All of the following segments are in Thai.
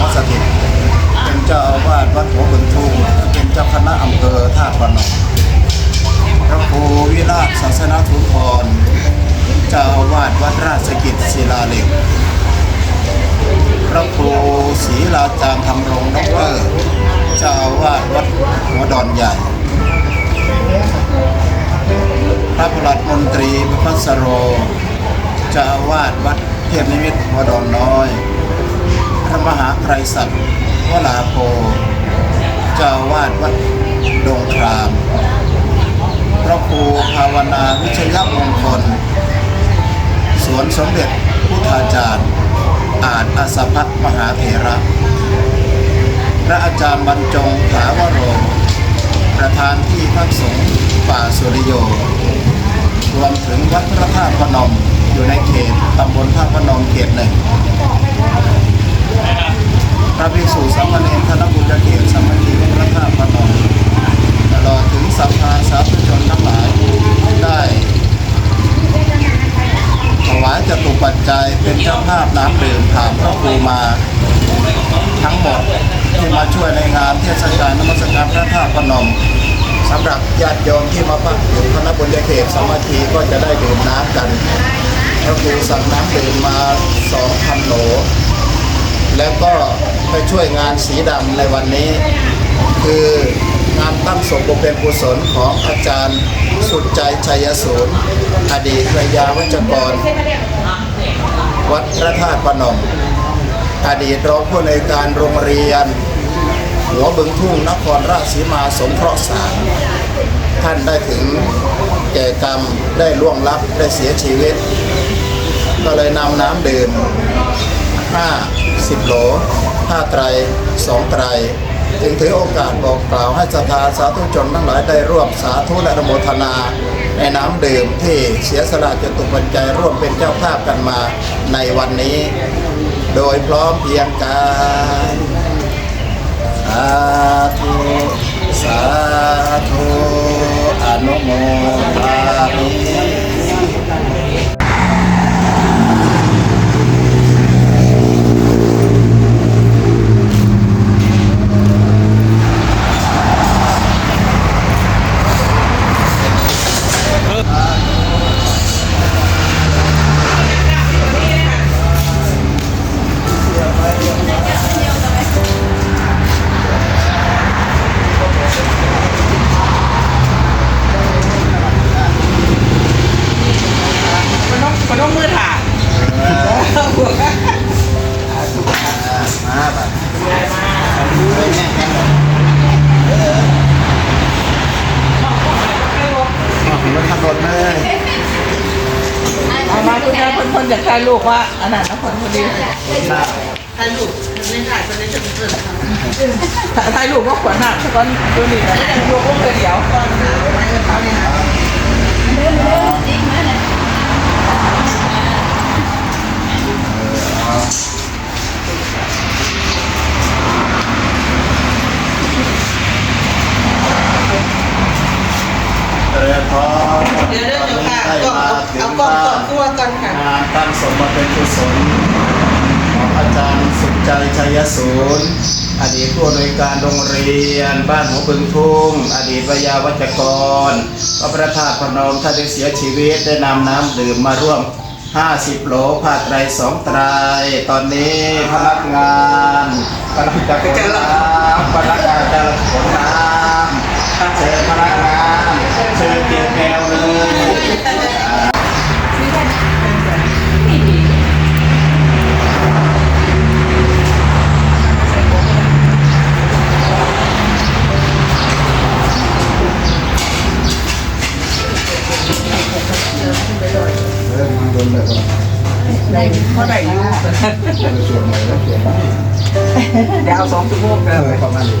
มนธรรมสถิต เป็นเจ้าอาวาสวัดหัวบึงทุ่งเป็นเจ้าคณะอำเภอท่าตุพนมพระครูวิราชศาสนทุพรเจ้าอาวาสวัดราชกิจศิลาเหล็ก พระครูศรีลาจางธรรมรงค์ดอกเตอรเจ้าอาวาสวัดหัวดอนใหญ่ พระประหลัดมนตรีพระพัสโรเจ้าอาวาสวัดเทพนิมิตรหัวดอนน้อย พระมหาไพรศักดิ์วลาโพเจ้าวาสวัดดงคราม พระครูภาวนาวิชยมงคล สวนสมเด็จพุทธาจารย์ อาจอาสพัฒมหาเถระ พระอาจารย์บรรจงถาวโร ประธานที่พักสงฆ์ป่าสุริโย รวมถึงวัดพระธาตุพนมอยู่ในเขตตำบลท่าพนมเขตหนึ่ง พระภิกษุสามเณรธนบุญเขตสามัคคีพระธาตุพนมตลอดถึงสัพพาสาธุชนทั้งหลายได้ถวายจตุปัจจัยเป็นเจ้าภาพน้ำดื่มผ่านพระครูมาทั้งหมดที่มาช่วยในงานเทศกาลนมัสการพระธาตุพนมสำหรับญาติโยมที่มาพักอยู่คณะบุญเขตสมัคคีก็จะได้ดื่มน้ำกันพระครูสั่งน้ำดื่มมา2,000โหล แล้วก็ไปช่วยงานสีดำในวันนี้ คืองานตั้งศพบำเพ็ญกุศลของอาจารย์สุดใจชัยสูรอดีตพรยาวัจกร วัดพระธาตุพนมอดีตรองผู้ในการโรงเรียน หัวบึงทุ่งนครราชสีมาสงเคราะห์สามท่านได้ถึงแก่กรรมได้ล่วงลับได้เสียชีวิต ก็เลยนำน้ำดื่ม 50โหลผ้าไตรสองไตร จึงถือโอกาสบอกกล่าวให้ศรัทธาสาธุชนทั้งหลายได้ร่วมสาธุและนุโมทนา ในน้ำดื่มที่เสียสละจตุปัจจัยร่วมเป็นเจ้าภาพกันมาในวันนี้ โดยพร้อมเพียงกันสาธุสาธุอนุโมทามิ มันต้องมันต้องมือถ่ายมาบัดรถขับรถเลยเอามาคุณยายคนคนอยากถ่ายลูกว่าอันนั้นนะคนคนดีถ่ายรูป ในถ่ายคนนี้จะเป็นเขาถ่ายลูกว่าขวัญหนักสักคนตัวนี้นะยกลงไปเดียวก่อนนะไปกันเขาเนี่ยเรือพร้อมเดี๋ยวเดี๋ยวเดียวค่ะก็เอากล่องกล่องตัวกันค่ะงานตั้งสมบัติเป็นกุศลของอาจารย์ สุขใจชัยศูนย์อดีตผู้อำนวยการโรงเรียน บ้านหัวบึงทุ่ง อดีตวิยาวัจกรพระประธาตุพนมท่านได้เสียชีวิตได้นำน้ำดื่มมาร่วม 50 โหลผ้าไตรสองไตร ตอนนี้พนักงานกำลังจะขนน้ำพนักงานจะขนน้ำเชิญพนักงานเชิญเตียงแมว เนแบบว่าได้เมื่อไหร่อยู่ส่วนไหนแล้วส่วนไหนเดี๋ยวเอาสองชั่วโมงเอเดิมอประมาณนี้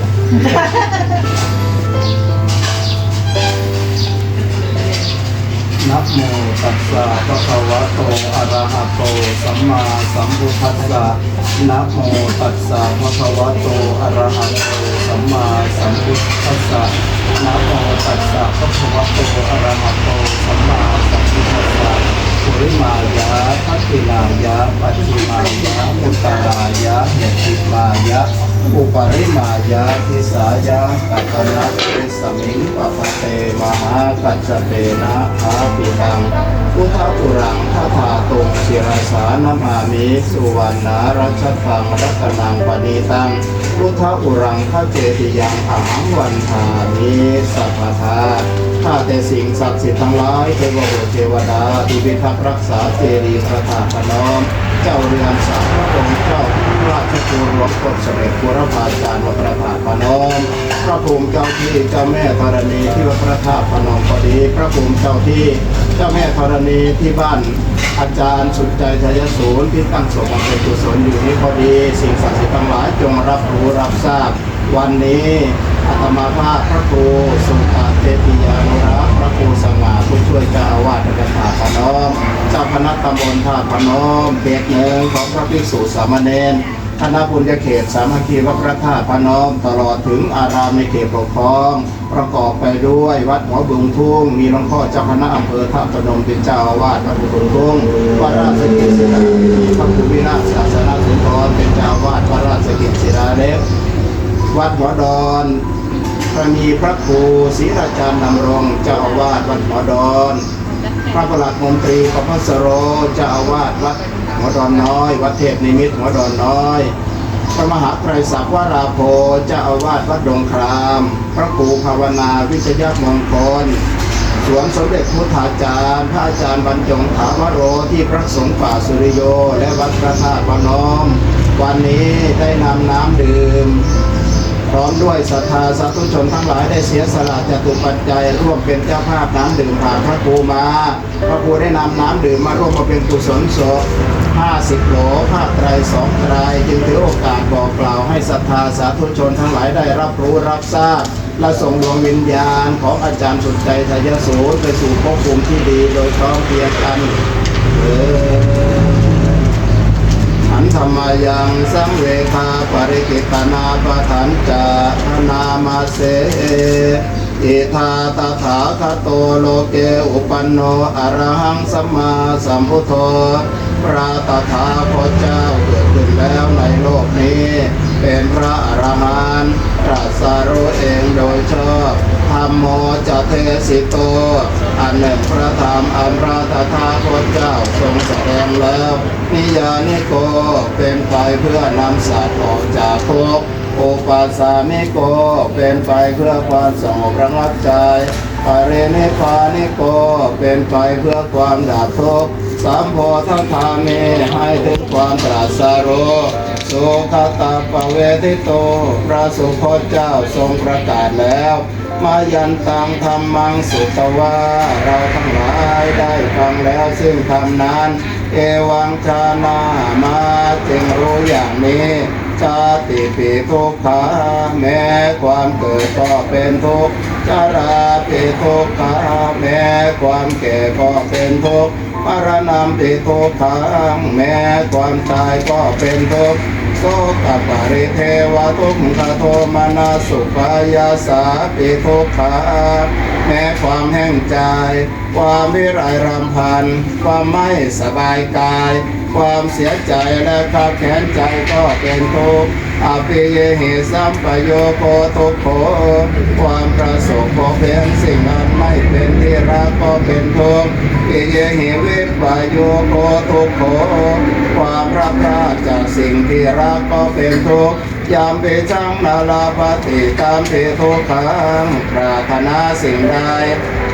นะโมตัสสะภะคะวะโตอะระหะโตสัมมาสัมพุทธัสสะนะโมตัสสะภะคะวะโตอะระหะโตสัมมาสัมพุทธัสสะนะโมตัสสะภะคะวะโตอะระหะโตสัมมาสัมพุทสิทัสสะ ปุริมายะทัตตินายะปัจฉิมายะมุตตรายะเหติมายะอุปริมายะทิสายะกัตนะเตสมิงปะปะเตมหากัจเตนะอาปิตังพุทธปุรังทัธาตุงศิรสานมามิสุวรรณรัชพังรัตนังปณิตังพุทธปุรังขเจติยังอังวันทามิสัพพทา ข้าแต่สิ่งศักดิ์สิทธิ์ทั้งหลายเทวบุตรเทวดาที่พิทักษ์รักษาเจดีย์พระธาตุพนมเจ้าเรือนสามพระองค์เจ้าราชกุลลวงกฎเสด็จบุรพาจารย์วัดพระธาตุพนมพระภูมิเจ้าที่เจ้าแม่ธรณีที่วัดพระธาตุพนมพอดี พระภูมิเจ้าที่เจ้าแม่ธรณีที่บ้านอาจารย์สุดใจชัยศูนย์ที่ตั้งศพบำเพ็ญกุศลอยู่นี้พอดี สิ่งศักดิ์สิทธิ์ทั้งหลายจงรับรู้รับทราบวันนี้ อาตมาภาพพระครูสุตาเทติยานุรักษ์พระครูสง่าผู้ช่วยเจ้าอาวาสวัดธาตุพนมเจ้าคณะตำบลธาพนมเขตหนึ่งของพระภิกษุสามเณรคณะบุญญาเขตสามัคคีวัดพระธาตุพนมตลอดถึงอารามในเขตปกครอง ประกอบไปด้วยวัดหัวบึงทุ่ง มีหลวงพ่อเจ้าคณะอำเภอท่าพนมเป็นเจ้าอาวาสวัดหัวบึงทุ่งวัดราชกิจศิลามีพระภูมินาศาสนาสุนทรเป็นเจ้าอาวาสวัดราชกิจศิลาเล็กวัดหัวดอน มีพระครูศรีราชารย์นำรงเจ้าอาวาสวัดหัวดอน พระประหลัดมนตรีประพัสโรเจ้าอาวาสวัดหัวดอนน้อย วัดเทพนิมิตหัวดอนน้อย พระมหาไตรศักดิ์วราโพเจ้าอาวาสวัดดงคราม พระครูภาวนาวิชยมงคลสวนสมเด็จพุทธาจารย์ พระอาจารย์บรรจงถาวโรที่พระสงฆ์ป่าสุริโย และวัดพระธาตุพนม วันนี้ได้นำน้ำดื่ม พร้อมด้วยศรัทธาสาธุชนทั้งหลายได้เสียสละจตุปัจจัยร่วมเป็นเจ้าภาพน้ำดื่มผ่านพระครูมา พระครูได้นำน้ำดื่มมาร่วมมาเป็นกุศลศพ50โหลผ้าไตรสองไตรจึงถือโอกาสบอกกล่าวให้ศรัทธาสาธุชนทั้งหลายได้รับรู้รับทราบและส่งดวงวิญญาณของอาจารย์สุดใจทายาสูไปสู่ภพภูมิที่ดีโดยพร้อมเพรียงกันเออ ธรรมยังสังเวคาปริกิตนาปทันจานามาเสอิทาตถาคโตโลเกอุปันโนอรหังสัมมาสัมพุทโธพระตถาคตเจ้าเกิดขึ้นแล้วในโลกนี้ เป็นพระอรหันต์ตรัสรู้เองโดยชอบธรรมโมจะเทสิโต อันหนึ่งพระธรรมอันพระตถาคตเจ้าทรงแสดงแล้วนิยานิโกเป็นไปเพื่อนำสัตว์ออกจากทุกข์อุปาสามิโกเป็นไปเพื่อความสงบระงับใจ ปาเรนิพานิโก เป็นไปเพื่อความดับทุกข์สามโพธิธามให้ถึงความตรัสรู้สุขตาปเวทิโต พระสุคตเจ้าทรงประกาศแล้ว มายันตังธรรมังสุตวาเราทั้งหลายได้ฟังแล้วซึ่งธรรมนั้น เอวังชานามาจึงรู้อย่างนี้ชาติปีทุกขาแม้ความเกิดก็เป็นทุกข์ ชาราปีทุกขาแม้ความแก่ก็เป็นทุกข์มรณะปีทุกขังแม้ความตายก็เป็นทุกข์โสกปริเทวทุกขโทมานาสุปายาสาปิทุกขาแม้ความแห้งใจ ความวิไรรำพัน ความไม่สบายกาย ความเสียใจและขับแขนใจก็เป็นทุกข์อภิเยหิสัมปโยโกทุกโขความประสงค์ก็เป็นสิ่งนั้นไม่เป็นที่รักก็เป็นทุกข์อิเยหิวิปโยโกทุกโขความรับพลาดจากสิ่งที่รักก็เป็นทุกข์ ยามเปจังนาลาปฏิตามเปทุกขังปรารถนาสิ่งใด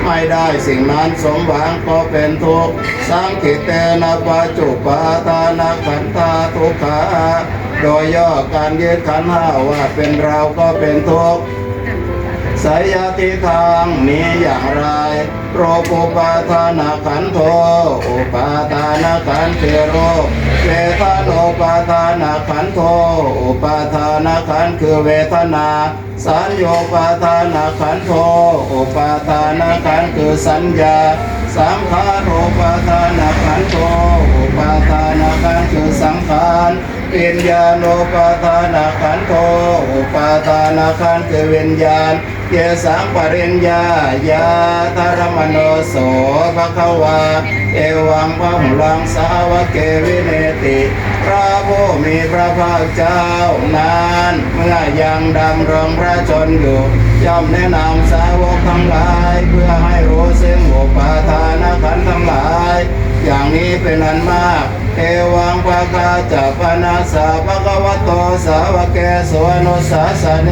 ไม่ได้สิ่งนั้นสมหวังก็เป็นทุกข์สังขิตเตนะปัจจุปาทานะขันธาทุกขาโดยย่อการยึดขันห้าว่าเป็นเราก็เป็นทุกข์ สยติทางมีอย่างไรโรคุปาทานขันโทอุปาทานขันธ์คือโรเวทนาโนปาทานขันโทอุปาทานขันคือเวทนาสัญโยปาทานขันโทอุปาทานขันคือสัญญาสังขารูปาทานขันโทอุปาทานขันคือสังขารวิญญาโนปาทานขันโท นาขันคือวิญญาณเยสังปริญญายาธารมโนโสภะคะวา เอวังพระหุลังสาวกเกวิเนติ พระผู้มีพระภาคเจ้านานเมื่อยังดำรงพระชนอยู่ย่อมแนะนำสาวกทั้งหลาย เพื่อให้รู้ซึ่งอุปาทานขันธ์ทั้งหลาย อย่างนี้เป็นอันมาก เอวังภะคาจัปนาสาภะคะวโตสาวเกสวนุสาสเน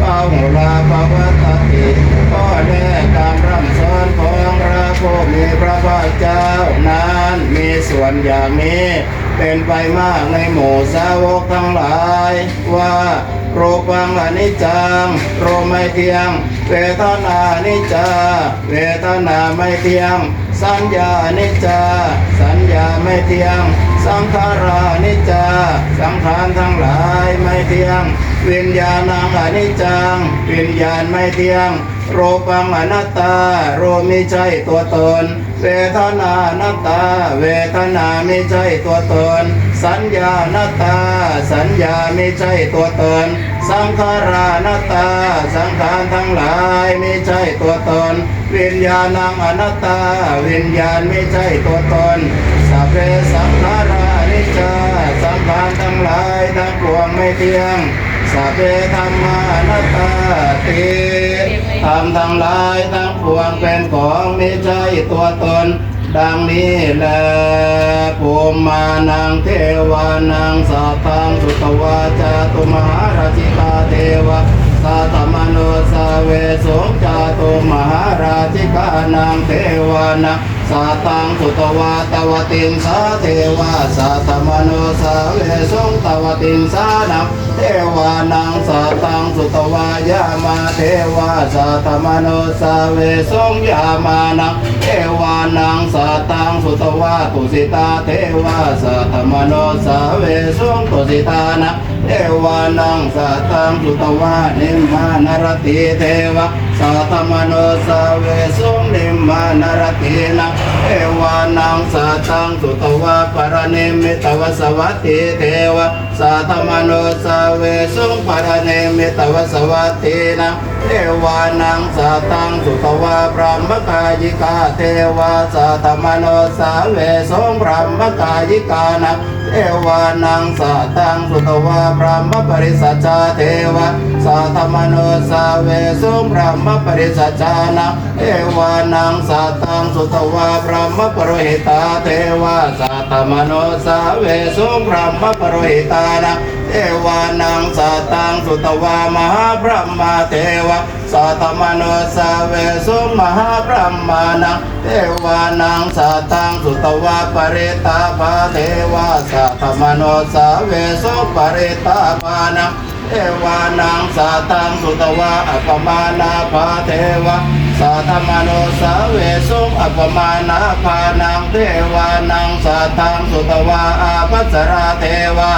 ปาหุลาภวตติก็แน่การร่ำสอนของพระผู้มีพระภาคเจ้านั้นมีส่วนอย่างนี้เป็นไปมากในหมู่สาวกทั้งหลายว่ารูปังอนิจจังรูปไม่เที่ยง เวทนานิจจาเวทนาไม่เที่ยง สัญญานิจจา สัญญาไม่เที่ยง สังขารานิจจา สังขารทั้งหลายไม่เที่ยง วิญญาณังอนิจจัง วิญญาณไม่เที่ยง โรปังอนัตตา โรไม่ใช่ตัวตน เวทนานัตตา เวทนาไม่ใช่ตัวตน สัญญานัตตา สัญญาไม่ใช่ตัวตน สังขารานัตตา สังขารทั้งหลายไม่ใช่ตัวตน วิญญาณังอนัตตา วิญญาณไม่ใช่ตัวตนสัพเพสังขารานิจจาสังขารทั้งหลายทั้งปวงไม่เที่ยง สัพเพธรรมานัตตาติธรรมทั้งหลายทั้งปวงเป็นของไม่ใช่ตัวตน ดังนี้แลภูมิมานังเทวานังสัพพังสุตวาจาตุมหาราชิกาเทวะ สัตมโนสาเวสงจาตุมหาราชิกานังเทวานังสัตตังสุตวาตวติงสาเทวาสัตมโนสาเวสงตวติงสานังเทวานังสัตตังสุตวายามาเทวาสัตมโนสาเวสงยามานังเทวานังสัตตังสุตวาตุสิตาเทวาสัตมโนสาเวสงตุสิตานังเทวานังสัตตังสุตวานิมมานรติเทวะสัตมโนสเวสงนิมานรตินังเทวานังสัตังสุตวาปรณิมิตวสวัตติเทวะสัตมโนสเวสงปรณิมิตวสวัตตินังเทวานังสัตังสุตวาพรหมกายิกาเทวะสัตมโนสเวสงพรหมกายิกานัง เทวานังสัตตังสุตวาพรหมปริสัจเทวะสัตมโนสาเวสงพรหมปริสัจานะเทวานังสัตตังสุตวาพรหมปรหิตาเทวะสัตมโนสาเวสงพรหมปรหิตานะ เทวานังสัตตังสุตวามหาพรหมเทวะสัตมโนสาเวสงมหาพรหมานังเทวานังสัตตังสุตวาปริตาภาเทวะสัตมโนสาเวสงปริตาภานังเทวานังสัตตังสุตวะอัปมานาภาเทวะสัตมโนสาเวสุอัปมานาภานังเทวานังสัตตังสุตวะอาภัสราเทวะ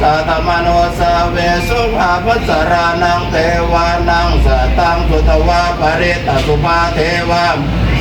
สัตมโนสเวสุภาพัสรานังเทวานังสัตตังสุตวะปริตสุภาเทวา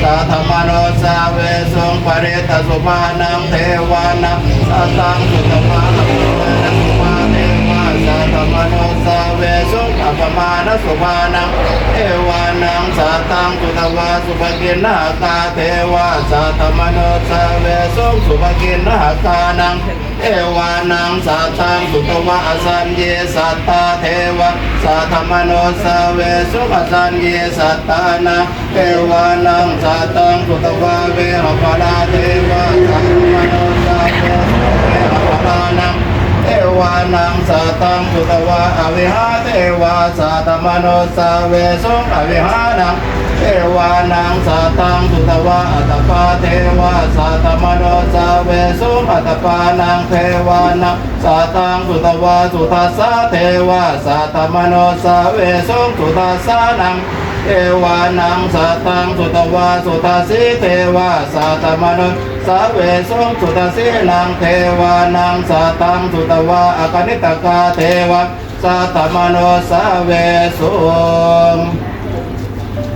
สัตมโนสเวสุปริตสุภานังเทวานังสัตตังสุตวะอัปริตสุภาเทวาสัตมโนสเวสุ ขอัปมาณสุภานังเทวานังสัตตังสุตวาสุภกินนาคาเทวาสัตมโนสาเวสุสุภกินนาคานังเทวานังสัตตังสุตวาอสัญเยสัตตาเทวะสัตมโนสาเวสุขอสัญเยสัตตานังเทวานังสัตตังสุตวาเวหปลาเทวะสัตมโนสาเวสุขเวหปลานังเทวานังสัตตังสุตวะอวิหา วาสัตมโนสาเวสุงอวิหานังเทวานังสัตตังสุตวะอัตปาเทวาสัตมโนสาเวสุงอัตปานังเทวานังสัตตังสุตวะสุทัสสะเทวาสัตมโนสาเวสุสุทัสสะนังเทวานังสัตตังสุตวาสุตาสิเทวาสัตมนุสาเวสงสุตาสินังเทวานังสัตตังสุตวาอากนิตกาเทวะ สัตมนุสาเวสุง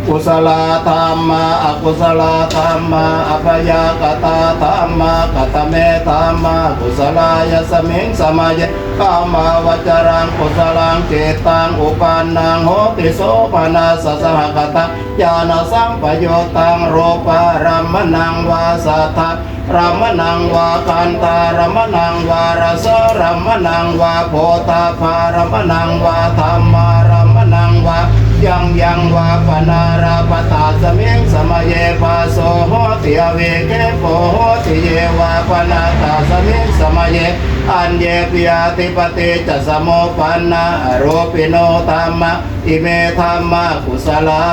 กุศลธรรมาอกุศลธรรมาอภยากตาธรรมากตเมธรรมากุศลายสมิงสมายกามาวจรังกุศลังเจตังอุปานังโหติโสปนาสสหกตาญาณสัมปโยตังโรปารามนังวาสัทธรามนังวาคันตารามนังวารสรามนังวาโพธาภารามนังวาธรรมารามนังวา ยังยังวาปนาราปตาสมิงสมเยปาโสโหติอเวเกโปโหติเยวาปนาตาสมิงสมเยอันเยปิยาติปติจะสมโมปันนาโรปิโนธรรมะอิเมธรรมะกุศลา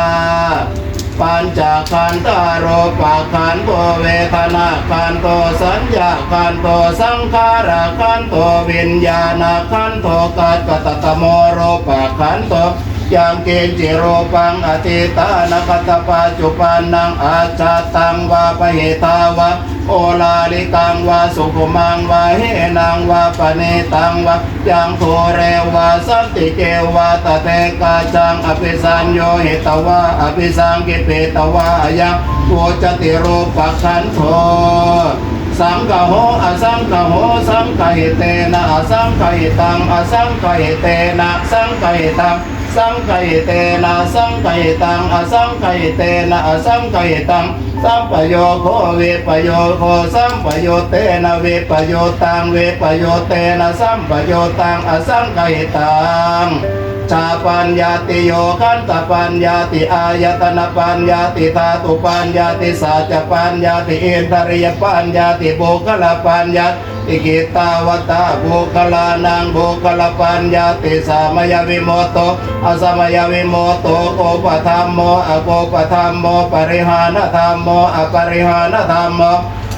ปัญจขันธารปะขันโตเวทนาขันโตสัญญาขันโตสังขารขันโตวิญญาณขันโตกัจจตตโมโรปะขันโต ยังเกณจิโรปังอติตานกตปัจจุปันนังอาจาตังวาปเหตาวะโอลาลิกังวาสุขุมังวาเฮนังวาปเนตังวะยังโทเรวาสันติเกวาตเตกาจังอภิสัญโยเหตวะอภิสังกิเปตวะยังโวจติโรปะขันโทสังกโหอสังกโหสังกหิเตนะอสังกหิตังอสังกหิเตนะสังกหิตัง สังกเตนะสังกตังอสังกเตนะอสังกตังสัมปโยโคเวปโยโคสัมปโยเตนะเวปโยตังเวปโยเตนะสัมปโยตังอสังกตังชาปัญญาติโยคันตปัญญาติอายตนะปัญญาติธาตุปัญญาติสัจปัญญาติอินทริยปัญญาติโบกลปัญญาติ กิตาวตาโบกลานังโบกลปัญญาติสามยวิโมโตอสมยวิโมโตโอปธรรมโมอโกปธรรมโมปริหานธรรมโมอปริหานธรรมโม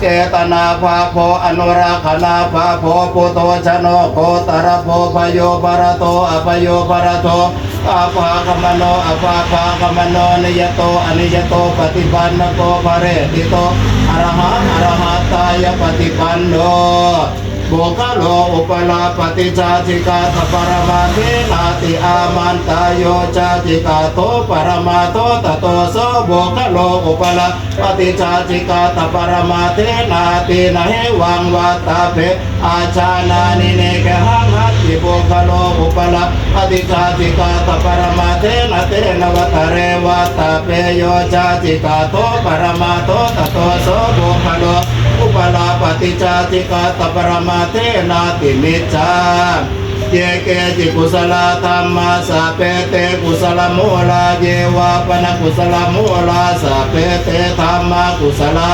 เจตนาภาโพอนุราคณาภาโพปุโตชโนโคตรโพพโยปรโตอปโยปรโตอาภาคมโนอภาภาคมโนนิยโตอนิยโตปฏิปันนโกภเรติโต อรหั งอรหัตายปฏิปันโนโบกโลอุปลาปฏิจาติกาตปรมาเทนาติอามันตายโยจาติกาโตปรมาโตตโตโสโบกโลอุปลาปฏิจาติกาตปรมาเทนาตินะเหวังวัตตาเพอาชานานิเนกหังหัตติโบกโลอุปลาปฏิจาติกาตปรมาเทนะเตนวัตเรวัตตาเพโยจาติกาโตปรมาโตตโตโสโบกโล อุปลาปฏิจาติกาตปรมาเทนาติมิจาเยเกจิกุสลธรรมาสาเปเตกุสลมูลาเยวาปนกุสลมูลาสาเปเตธรรมากุสลา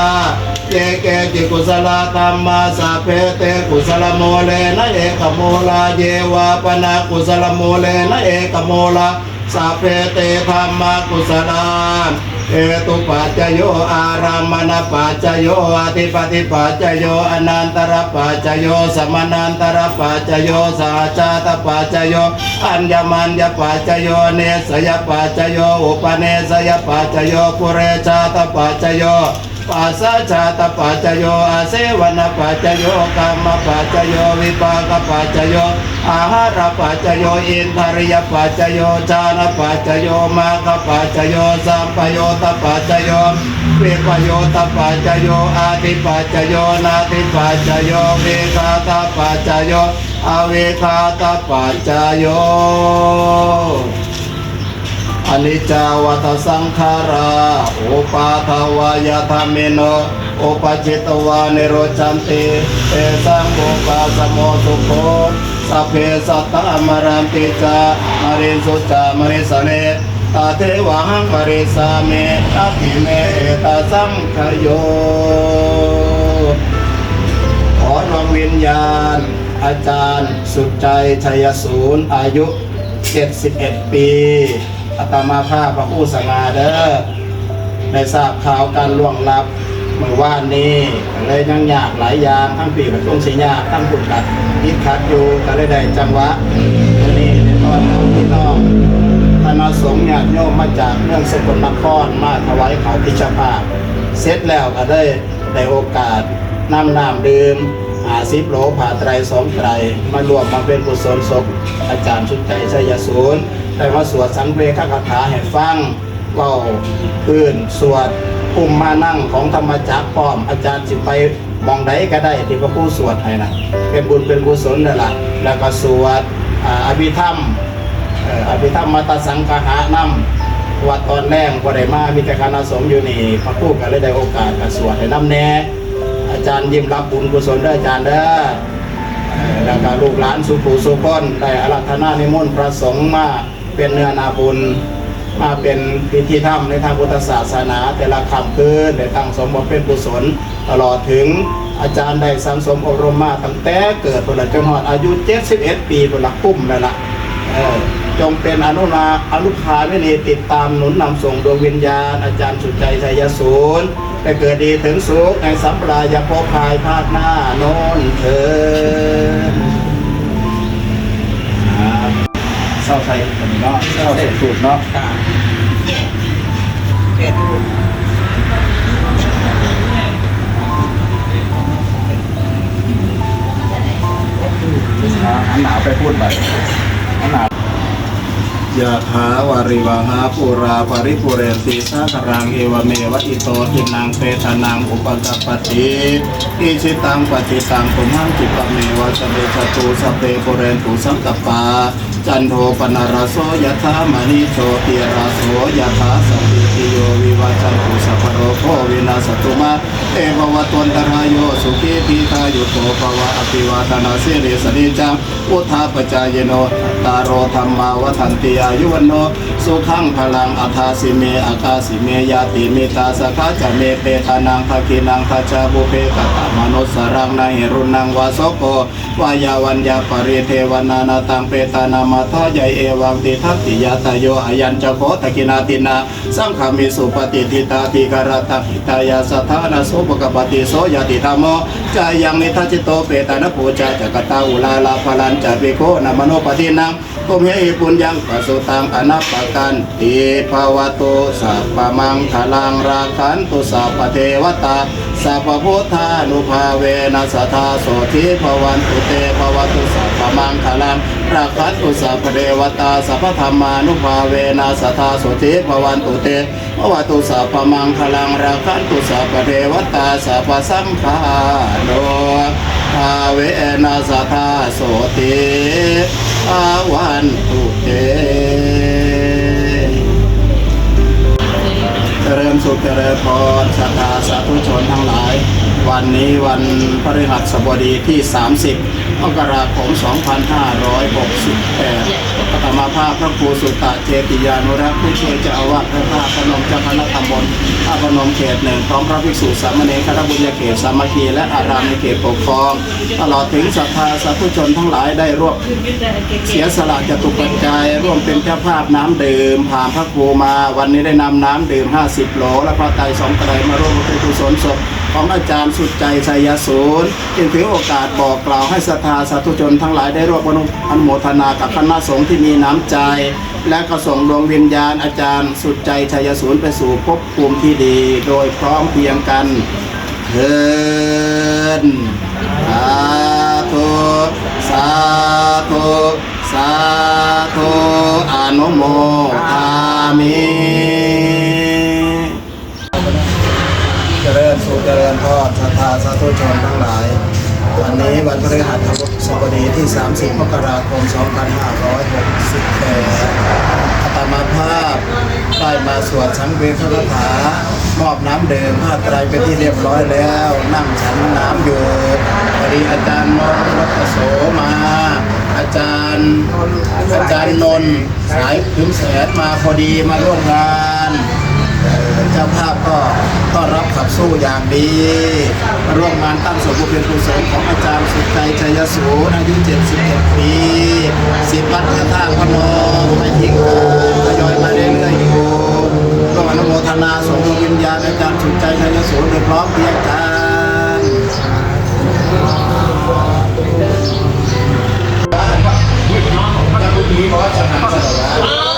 เยเกจิกุสลธรรมาสาเปเตกุสลมูเลนะเอกมูลาเยวาปนกุสลมูเลนะเอกมูลา สาเปเตธรรมากุสลาเอตุปัจจโยอารามณปัจจโยอธิปติปัจจโยอนันตรปัจจโยสมนันตรปัจจโยสาจาตปัจจโยอัญญมัญญปัจจโยเนสยปัจจโยอุปเนสยปัจจโยปุเรชาตปัจจโย ปัสสะชาตปัจจโยอาเสวนปัจจโยกรรมปัจจโยวิปากปัจจโยอาหารปัจจโยอินทริยปัจจโยจานปัจจโยมาคปัจจโยสัมปโยตปัจจโยวิปโยตปัจจโยอาติปัจจโยนาติปัจจโยเวิคาตปัจจโยอเวิคาตปัจจโย อนิจจาวัตสังขาราอุปาทวายธรรมิโนอุปจิตวานิโรจันติเตสังโมกาสโมสุโคสัพเพสัตตามรันติจามริสุจามริสเนตาเทวังมริสาเมอภิเมตาสังขโยขอดวงวิญญาณ อาจารย์ สุดใจชัยศูนย์อายุ 71 ปี อาตมาภาพพระผู้สง่าเด้อได้ทราบข่าวการล่วงลับเมื่อวานนี้เลยยังยากหลายอย่างทั้งปีกับต้นสียากทั้งปุ่นกัดยิดขัดอยู่ก็เลยได้จังหวะวันนี้ในตอนเอาพี่น้องคณะสงฆ์ญาติโยมมาจากเมืองสกลนครมาถวายเขาพิชภาพเสร็จแล้วก็ได้ได้โอกาสนำน้ำดื่มอาสิบโหลผ่าไตรสองไตรมารวมมาเป็นกุศลศพอาจารย์ชุดใจชัยศูนย์ ได้มาสวดสังเวชคาถาให้ฟังเว้าพื้นสวดปุ่มมานั่งของธรรมจักรป้อมอาจารย์สิไปมองใดก็ได้ที่พระผู้สวดให้นะเป็นบุญเป็นกุศลนั่นแหละแล้วก็สวดอภิธรรมอภิธรรมมัตสังคหานำวัดตอนแรกบ่ได้มามีแต่คณะสงฆ์อยู่นี่พระผู้ก็เลยได้โอกาสกสวดให้น้ำแน่อาจารย์ยิ้มรับบุญกุศลเด้ออาจารย์เด้อแล้วก็ลูกหลานสุภูสุพนได้อารัธนานิมนต์พระสงฆ์มา เป็นเนื้อนาบุญ มาเป็นพิธีธรรมในทางพุทธศาสนา แต่ละคำคืนได้ตั้งสมบเป็นกุศลตลอดถึงอาจารย์ได้สังสมอบรมมาตั้งแต่เกิดพลจนหอดอายุ 71 ปีพลคุ้มแล้วล่ะจงเป็นอนุนาอนุภาวินีติดตามหนุนนำส่งดวงวิญญาณ อาจารย์สุดใจชัยศูนย์ได้เกิดดีถึงสุขในสัมปรายภพภายภาคหน้าโน้นเถิด เศร้าไทยคนเนาะเศร้าเด็ดสูตรเนาะค่เอ็ดอันหนาวไปพูดไปอันหนาว ยะถาวาริวหาปุราปริปุเรนติสาครังเอวเมวะอิโตทินังเปตานังอุปกปปติอิชิตังปฏิตังตุมหังจิปะเมวะสเปจตุสเปปุเรนตุสังกปา จันโทปนารโสยะถามหิโชติราโสยะถาสัพพิติโยวิวัจันตุสัพโรโควินาสตุมาเอววะตวันตรายโยสุขีปีคายุโตภวะอภิวาทนาสิริสนิจังอุทาปจายโนตารโรธรรมาวทันติอายุวันโนสุขังพลังอัฏฐาสิเมอากาสิเมยาติมิตาสกาจะเมเปทานังภาคินังทัจาบุเพกตามนุสสรังนาหิรุนังวาสโกวายาวัญญาปริเทวนานาตังเปตานามาทายเอวังติทัตติยาตโยอายัญจโคตกินาตินา สังขามิสุปฏิทิตาติการตหิตายาสัทธานาสุปกปติโสยติธรรมโมจายังนิทัจิตโตเปตานปูจาจกตาอุลาลาพลันจาปิโคนามโนปฏินังตุมเหปุญญังปสุตังอนัปปกันติภาวตุสัพพมังคลังราคันตุสัพพเทวตาสัพพุทธานุภาเวนัสทธาโสธิภวันตุเตภวตุสั มังคลังราคันตุสัพเทวตาสัพพธรรมานุภาเวนัสทธาโสธิภวันตุเตภวตุสัพมังคลังราคันตุสัพเทวตาสัพพสัมภาโนภาเวนัสทธาโสติภาวันตุเตเจริญสุขเจริญพรศรัทธาสาธุชนทั้งหลาย วันนี้วันพฤหัสบดีที่ 30 มกราคม 2568ปฐมภาพพระครูสุตตะเจติยานุรักษ์ผู้ช่วยเจ้าอาวาสพระธาตุพนมเจ้าคณะตำบลท่าพนมเขตหนึ่งพร้อมพระภิกษุสามเณรคณะบุญญาเขตสามัคคีและอารามในเขตปกครอง ตลอดถึงศรัทธาสาธุชนทั้งหลายได้ร่วมเสียสละจตุปัจจัยร่วมเป็นเจ้าภาพน้ำดื่มผ่านพระครูมาวันนี้ได้นำน้ำดื่ม 50โหลและพระไตรสองไตรมาร่วมเป็นกุศลศพ ของอาจารย์สุดใจชัยศูนย์จึงถือโอกาสบอกกล่าวให้ศรัทธาสาธุชนทั้งหลายได้ร่วมอนุโมทนากับคณะสงฆ์ที่มีน้ำใจ และก็ส่งดวงวิญญาณอาจารย์สุดใจชัยศูนย์ไปสู่ภพภูมิที่ดี โดยพร้อมเพรียงกันเทินสาธุสาธุสาธุอนุโมทามิ สุขเจริญพรศรัทธาสาธุชนทั้งหลาย วันนี้วันพฤหัสบดีที่ 30 มกราคม 2568อาตมาภาพได้มาสวดสังเวชคาถามอบน้ำเดื่มผ้าไตรเป็นที่เรียบร้อยแล้ว นั่งฉันน้ำอยู่พอดีอาจารย์นนท์รัตโสมา อาจารย์อาจารย์นนท์สายถึงแสนมาพอดีมาร่วมงาน เจ้าภาพก็ต้อนรับขับสู้อย่างดีร่วมงานตั้งสมบูรณ์เป็นคุศลของอาจารย์สุดใจชัยสูนอายุ 71 ปีสิบวัดพระธาตุพนมไม่ทิ้งกันทยอยมาเรื่อยๆอยู่ก็อนุโมทนาสมบูรณ์วิญญาณอาจารย์สุดใจชัยสูโดยพร้อมเพียงกันพระพุทธมีพระสถานสวรร